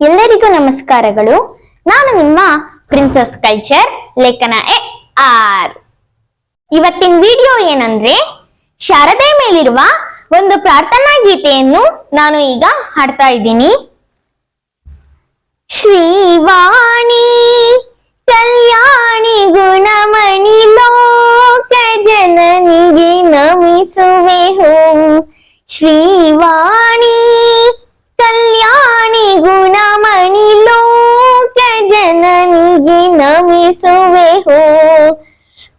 ಎಲ್ಲರಿಗೂ ನಮಸ್ಕಾರಗಳು. ನಾನು ನಿಮ್ಮ princess culture Lekhana A R. ಇವತ್ತಿನ ವಿಡಿಯೋ ಏನಂದ್ರೆ, ಶಾರದೆ ಮೇಲಿರುವ ಒಂದು ಪ್ರಾರ್ಥನಾ ಗೀತೆಯನ್ನು ನಾನು ಈಗ ಹಾಡ್ತಾ ಇದ್ದೀನಿ. ಶ್ರೀವಾಣಿ, ಕಲ್ಯಾಣಿ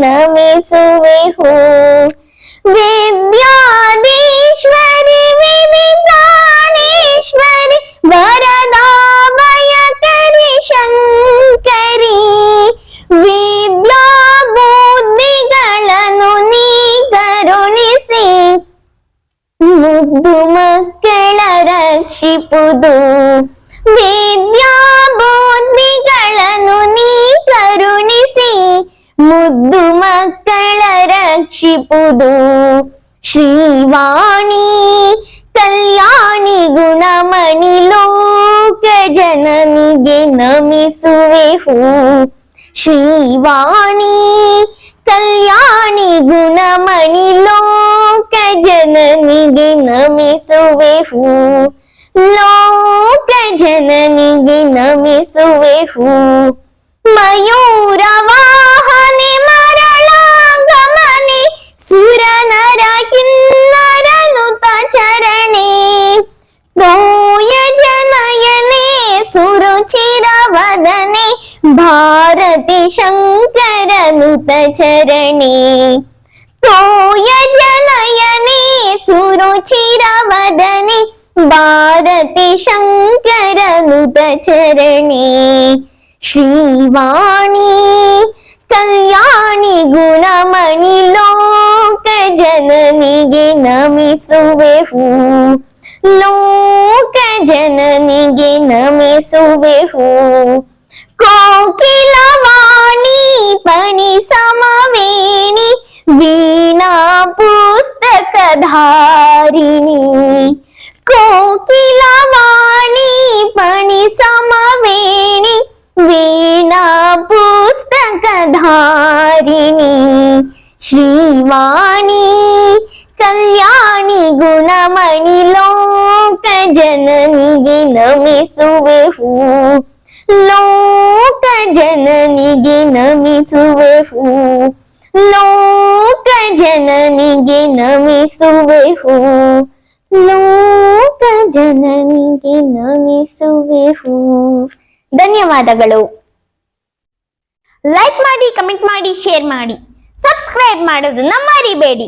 ನಮಿಸುವೆಹು ವಿದ್ಯಾಧೀಶ್ವರಿ ವಿನಿತಾಣೇಶ್ವರಿ ವರದಾಭಯಕರಿ ಶಂಕರಿ ವಿದ್ಯಾ ಬುದ್ಧಿಗಳನ್ನು ನೀ ಕರುಣಿಸಿ ಮುದ್ದು ಮಕ್ಕಳ ರಕ್ಷಿಪುದು ವಿದ್ಯಾ ಬುದ್ಧಿಗಳನ್ನು ನೀ ಕರುಣಿಸಿ ಮುದ್ದು ಮಕ್ಕಳ ರಕ್ಷಿಪುದು ಶ್ರೀವಾಣಿ ಕಲ್ಯಾಣಿ ಗುಣಮಣಿ ಲೋಕ ಜನನಿಗೆ ನಮಿಸುವೆಹು ಶ್ರೀವಾಣಿ ಕಲ್ಯಾಣಿ ಗುಣಮಣಿ ಲೋಕ ಜನನಿಗೆ ನಮಿಸುವೆಹು ಲೋಕ ಜನನಿಗೆ ನಮಿಸುವೆಹು ಮಯೂರ वीरवदने भारति शङ्करनुतचरणे तोय जनयने सुरुचिरवदने भारति शङ्करनुतचरणे श्रीवाणी कल्याणि गुणमणि लोकजननिगे नमिसुवेहु लोक जननी गेन मी सुवेहू कोकिला वाणी पणी समवेणी वीणा पुस्तक धारिणी कोकिला वाणी पणी समवेणी वीणा पुस्तक धारिणी श्रीवाणी ಕಲ್ಯಾಣಿ ಗುಣಮಣಿ ಲೋಕ ಜನನಿಗೆ ನಮಿಸುವೆಹು ಲೋಕ ಜನನಿಗೆ ನಮಿಸುವೆಹು ಲೋಕ ಜನನಿಗೆ ನಮಿಸುವೆಹು ಲೋಕ ಜನನಿಗೆ ನಮಿಸುವೆಹು ಧನ್ಯವಾದಗಳು. ಲೈಕ್ ಮಾಡಿ, ಕಮೆಂಟ್ ಮಾಡಿ, ಶೇರ್ ಮಾಡಿ. ಸಬ್ಸ್ಕ್ರೈಬ್ ಮಾಡೋದನ್ನ ಮರಿಬೇಡಿ